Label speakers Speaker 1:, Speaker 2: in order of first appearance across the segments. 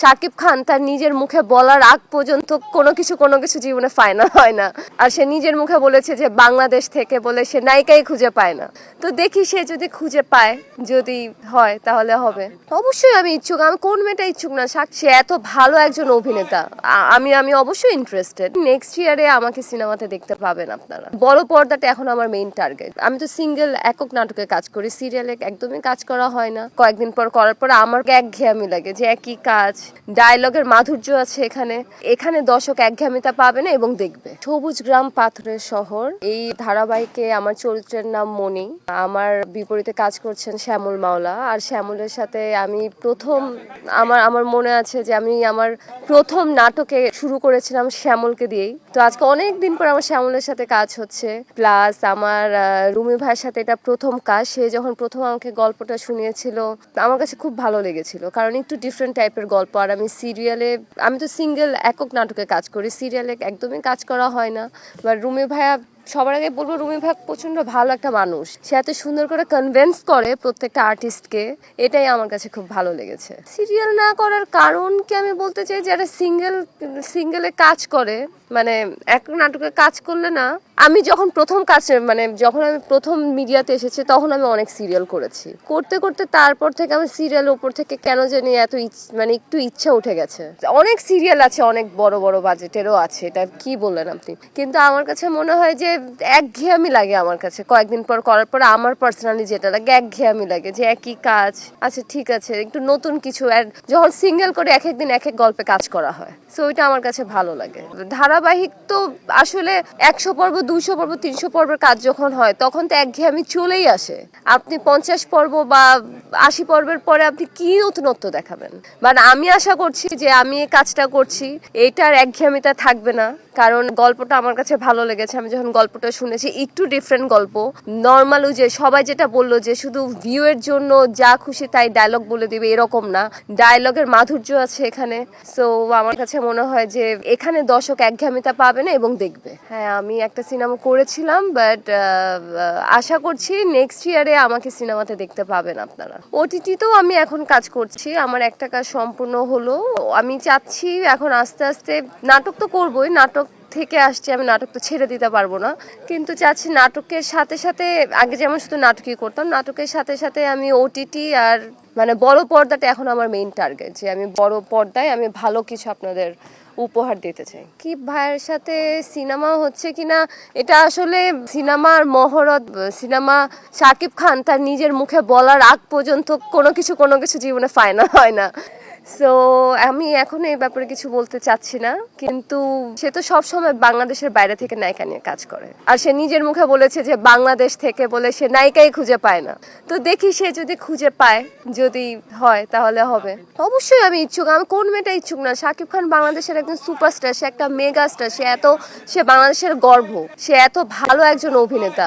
Speaker 1: শাকিব খান তার নিজের মুখে বলার আগ পর্যন্ত কোনো কিছু কোনো কিছু জীবনে ফাইনাল হয় না। আর সে নিজের মুখে বলেছে যে বাংলাদেশ থেকে বলে সে নায়িকাই খুঁজে পায় না। তো দেখি সে যদি খুঁজে পায়, যদি হয় তাহলে হবে। অবশ্যই আমি ইচ্ছুক, আমি কোন মেয়েটা ইচ্ছুক না, সাক- সে এত ভালো একজন অভিনেতা। আমি আমি অবশ্যই ইন্টারেস্টেড নেক্সট ইয়ারে আমাকে সিনেমাতে দেখতে পাবেন আপনারা। বড় পর্দাটা এখন আমার মেইন টার্গেট আমি তো সিঙ্গেল একক নাটকে কাজ করি। সিরিয়ালে একদমই কাজ করা হয় না। কয়েকদিন পর করার পর আমার একঘেয়ামি লাগে যে একই কাজ ডায়লগের মাধুর্য আছে এখানে। এখানে দর্শক একঘেয়ামিতা পাবে না এবং দেখবে। সবুজ গ্রাম পাথরের শহর। এই ধারাবাহিকে আমার চরিত্রের নাম মনি। আমার বিপরীতে কাজ করছেন শ্যামল মাওলা। আর শ্যামলের সাথে আমি প্রথম আমার আমার মনে আছে যে আমি আমার প্রথম নাটকে শুরু করেছিলাম শ্যামলকে দিয়েই। তো আজকে অনেক দিন পর আমার শ্যামলের সাথে কাজ হচ্ছে। প্লাস আমার রুমি ভাইয়ের সাথে এটা প্রথম কাজ। সে যখন প্রথম আমাকে গল্পটা শুনিয়েছিল, আমার কাছে খুব ভালো লেগেছিল। কারণ একটু ডিফারেন্ট টাইপের গল্প আর আমি সিরিয়ালে আমি তো সিঙ্গেল একক নাটকে কাজ করি। সিরিয়ালে একদমই কাজ করা হয় না। বা রুমি ভাইয়া, সবার আগে বলব রুমি ভাই প্রচণ্ড ভালো একটা মানুষ। সে এত সুন্দর করে কনভেন্স করে প্রত্যেকটা আর্টিস্টকে এটাই আমার কাছে খুব ভালো লেগেছে। সিরিয়াল না করার কারণ কি আমি বলতে চাই যারা সিঙ্গেল সিঙ্গেলে কাজ করে মানে এক নাটকে কাজ করলে না আমি যখন প্রথম কাজ মানে যখন আমি প্রথম মিডিয়াতে এসেছি, তখন আমি অনেক সিরিয়াল করেছি। করতে করতে তারপর থেকে আমি সিরিয়াল উপর থেকে কেন জানি এত মানে একটু ইচ্ছা উঠে গেছে। অনেক সিরিয়াল আছে, অনেক বড় বড় বাজেটেরও আছে, এটা কি বললেন আপনি? কিন্তু আমার কাছে মনে হয় যে, একঘেয়ামি লাগে আমার কাছে। কয়েকদিন পর করার পর আমার পার্সোনালি যেটা লাগে, একঘেয়ামি লাগে যে, একই কাজ। আচ্ছা ঠিক আছে, একটু নতুন কিছু যখন সিঙ্গেল করে এক একদিন এক এক গল্পে কাজ করা হয়। সো ওইটা আমার কাছে ভালো লাগে। ধারাবাহিক তো আসলে একশো পর্ব দুইশো পর্ব, তিনশো পর্বের কাজ যখন হয়, তখন তো একঘেয়েমি চলেই আসে। আপনি পঞ্চাশ পর্ব বা আশি পর্বের পরে আপনি কি নতুনত্ব দেখাবেন? মানে আমি আশা করছি যে আমি এই কাজটা করছি এইটার একঘেয়েমিতা থাকবে না। কারণ গল্পটা আমার কাছে ভালো লেগেছে। আমি যখন গল্পটা শুনেছি, একটু ডিফারেন্ট গল্প। নর্মাল যে সবাই যেটা বলল যে শুধু ভিউ এর জন্য যা খুশি তাই ডায়লগ বলে দিবে, এরকম না। ডায়লগের মাধুর্য আছে এখানে। সো আমার কাছে মনে হয় যে এখানে দর্শক একঘেয়ামিতা পাবে না এবং দেখবে। হ্যাঁ আমি একটা করেছিলাম বাট আশা করছি নেক্সট ইয়ারে আমাকে সিনেমাতে দেখতে পাবেন আপনারা। ওটিটিতেও আমি এখন কাজ করছি, আমার একটা কাজ সম্পূর্ণ হলো, আমি চাচ্ছি এখন আস্তে আস্তে, নাটক তো করবোই, নাটক থেকে আসছে আমি, নাটক তো ছেড়ে দিতে পারব না, কিন্তু চাচ্ছি নাটকের সাথে সাথে, আগে যেমন শুধু নাটকই করতাম, নাটকের সাথে সাথে আমি ওটিটি আর মানে বড় পর্দাটা এখন আমার মেইন টার্গেট যে আমি বড় পর্দায় আমি ভালো কিছু আপনাদের উপহার দিতে চাই। কি ভাইয়ের সাথে সিনেমা হচ্ছে কিনা, এটা আসলে সিনেমার মহরত, সিনেমা শাকিব খান তার নিজের মুখে বলার আগ পর্যন্ত কোনো কিছু কোনো কিছু জীবনে ফাইনাল হয় না। সো আমি এখন এই ব্যাপারে কিছু বলতে চাচ্ছি না, কিন্তু সে তো সবসময় বাংলাদেশের বাইরে থেকে নায়িকা নিয়ে কাজ করে। আর সে নিজের মুখে বলেছে যে বাংলাদেশ থেকে বলে সে নায়িকাই খুঁজে পায় না। তো দেখি সে যদি খুঁজে পায়, যদি হয় তাহলে হবে। অবশ্যই আমি ইচ্ছুক, আমি কোন মেয়েটা ইচ্ছুক না, শাকিব খান বাংলাদেশের একজন সুপারস্টার সে একটা মেগা স্টার সে এত, সে বাংলাদেশের গর্ব, সে এত ভালো একজন অভিনেতা।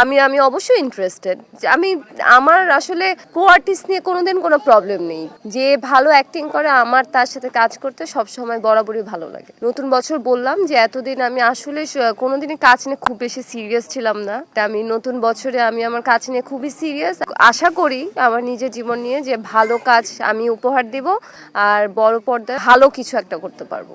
Speaker 1: আমি আমি অবশ্যই ইন্টারেস্টেড আমি, আমার আসলে কো আর্টিস্ট নিয়ে কোনোদিন কোনো প্রবলেম নেই। যে ভালো অ্যাক্টিং করে, আমার তার সাথে কাজ করতে সব সময় বরাবরই ভালো লাগে। নতুন বছর বললাম যে, এতদিন আমি আসলে কোনোদিনই কাজ নিয়ে খুব বেশি সিরিয়াস ছিলাম না। আমি নতুন বছরে আমি আমার কাজ নিয়ে খুবই সিরিয়াস আশা করি আমার নিজের জীবন নিয়ে যে ভালো কাজ আমি উপহার দিব আর বড় পর্দায় ভালো কিছু একটা করতে পারব।